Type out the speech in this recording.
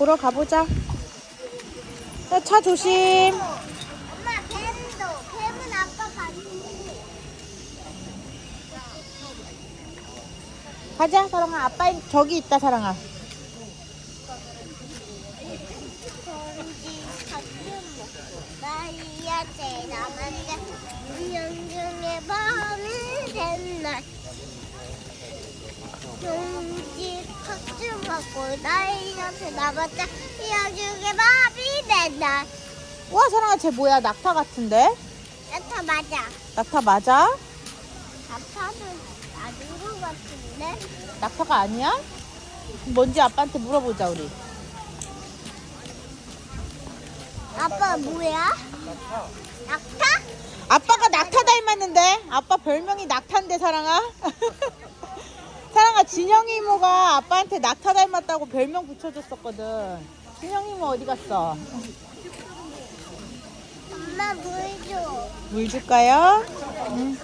보러 가보자. 야, 차 조심. 엄마 뱀도 뱀은 아빠 같이 가자, 사랑아. 아빠 저기 있다, 사랑아. 나이야 제 남한테 운영 중에 밤이 된날 전지 같은 먹고 제 남한테 운영 중에 밤이 된날 와, 사랑아, 쟤 뭐야? 낙타 같은데? 나타 맞아 낙타 맞아? 나타는 아닌 것 같은데 낙타가 아니야? 뭔지 아빠한테 물어보자, 우리. 아빠 뭐야? 낙타? 아빠가 낙타 닮았는데? 아빠 별명이 낙타인데? 사랑아, 진영이 이모가 아빠한테 낙타 닮았다고 별명 붙여줬었거든. 진영이 이모 어디 갔어? 엄마 물 줘. 물 줄까요? 응.